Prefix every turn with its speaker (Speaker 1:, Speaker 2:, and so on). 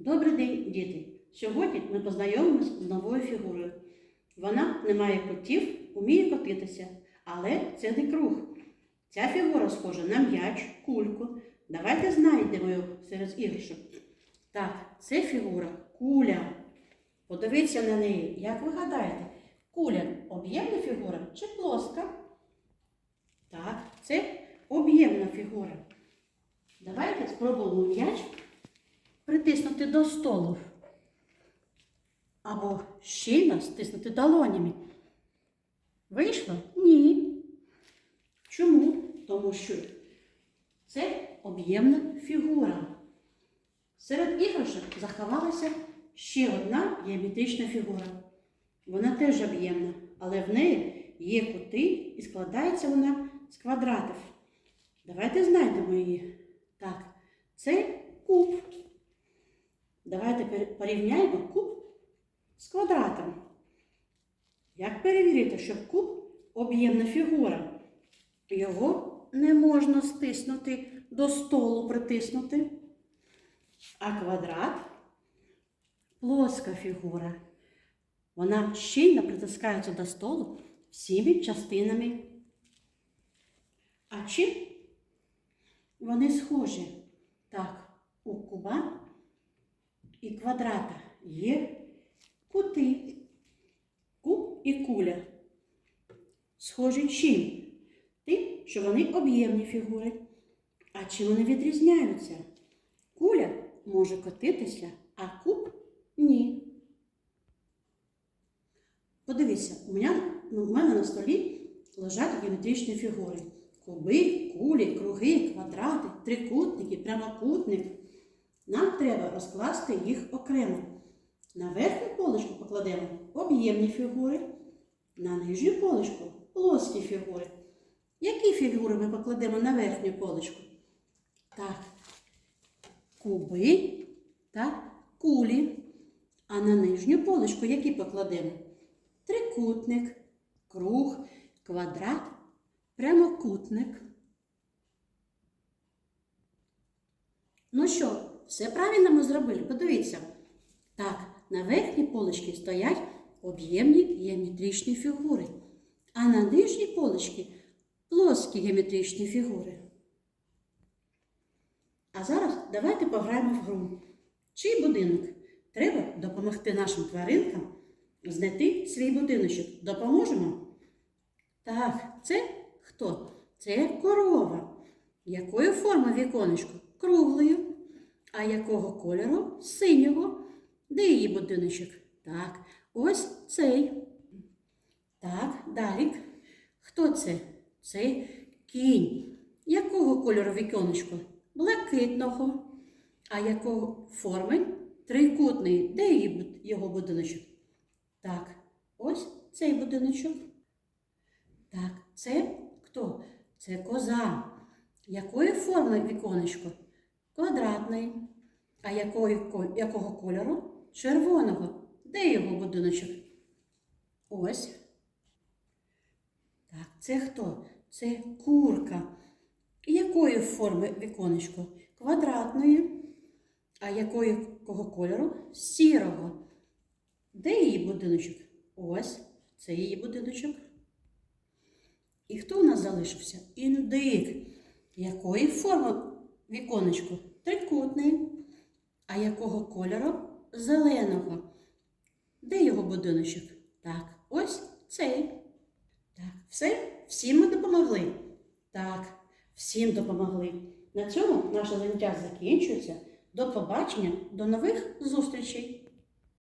Speaker 1: Добрий день, діти! Сьогодні ми познайомимось з новою фігурою. Вона не має котів, уміє котитися, але це не круг. Ця фігура схожа на м'яч, кульку. Давайте знайдемо його серед іграшок. Так, це фігура куля. Подивіться на неї. Як ви гадаєте, куля об'ємна фігура чи плоска? Так, це об'ємна фігура. Давайте спробуємо м'яч притиснути до столу. Або щільно стиснути долонями. Вийшло? Ні. Чому? Тому що це об'ємна фігура. Серед іграшок заховалася ще одна геометрична фігура. Вона теж об'ємна, але в неї є кути і складається вона з квадратів. Давайте знайдемо її. Так, це. Порівняємо куб з квадратом. Як перевірити, що куб об'ємна фігура? Його не можна стиснути до столу притиснути. А квадрат плоска фігура. Вона щільно притискається до столу всіми частинами. А чим вони схожі? Так, у куба і квадрата є кути, куб і куля. Схожі чим? Тим, що вони об'ємні фігури. А чим вони відрізняються? Куля може котитися, а куб ні. Подивіться, у мене, ну, у мене на столі лежать геометричні фігури. Куби, кулі, круги, квадрати, трикутники, прямокутник. Нам треба розкласти їх окремо. На верхню поличку покладемо об'ємні фігури, на нижню поличку плоскі фігури. Які фігури ми покладемо на верхню поличку? Так, куби та кулі. А на нижню поличку які покладемо? Трикутник, круг, квадрат, прямокутник. Ну що, все правильно ми зробили? Подивіться. Так, на верхній поличці стоять об'ємні геометричні фігури, а на нижній поличці плоскі геометричні фігури. А зараз давайте пограємо в гру. Чий будинок? Треба допомогти нашим тваринкам знайти свій будиночок. Допоможемо? Так, це хто? Це корова. Якої форми віконечко? Круглою. А якого кольору? Синього. Де її будиночок? Так, ось цей. Так, далі. Хто це? Це кінь. Якого кольору віконечко? Блакитного. А якого форми? Трикутний. Де її, його будиночок? Так, ось цей будиночок. Так, це хто? Це коза. Якої форми віконечко? Квадратний. А якої, якого кольору? Червоного. Де його будиночок? Ось. Так, це хто? Це курка. Якої форми віконечко? Квадратної. А якої кого кольору? Сірого. Де її будиночок? Ось, це її будиночок. І хто у нас залишився? Індик. Якої форми віконечко? Трикутний. А якого кольору? Зеленого. Де його будиночок? Так, ось цей. Так, все, всім ми допомогли. Так, всім допомогли. На цьому наше заняття закінчується. До побачення, до нових зустрічей!